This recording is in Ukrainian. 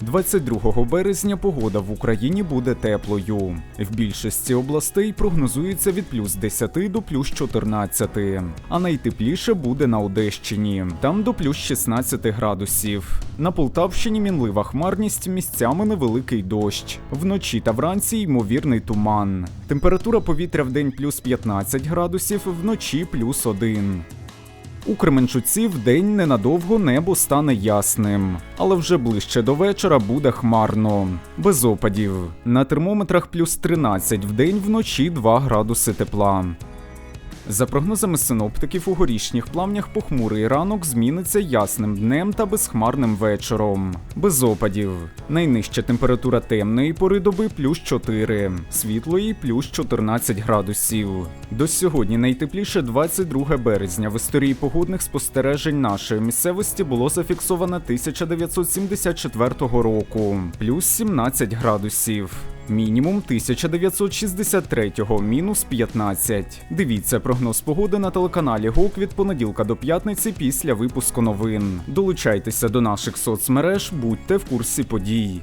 22 березня погода в Україні буде теплою. В більшості областей прогнозується від плюс 10 до плюс 14, а найтепліше буде на Одещині, там до плюс 16 градусів. На Полтавщині мінлива хмарність, місцями невеликий дощ. Вночі та вранці ймовірний туман. Температура повітря в день плюс 15 градусів, вночі плюс 1. У Кременчуці вдень ненадовго небо стане ясним, але вже ближче до вечора буде хмарно, без опадів. На термометрах плюс 13 вдень, вночі 2 градуси тепла. За прогнозами синоптиків, у горішніх плавнях похмурий ранок зміниться ясним днем та безхмарним вечором. Без опадів. Найнижча температура темної пори доби плюс 4, світлої плюс 14 градусів. До сьогодні найтепліше 22 березня в історії погодних спостережень нашої місцевості було зафіксовано 1974 року, плюс 17 градусів. Мінімум 1963-го, мінус 15. Дивіться прогноз погоди на телеканалі ГОК від понеділка до п'ятниці після випуску новин. Долучайтеся до наших соцмереж, будьте в курсі подій.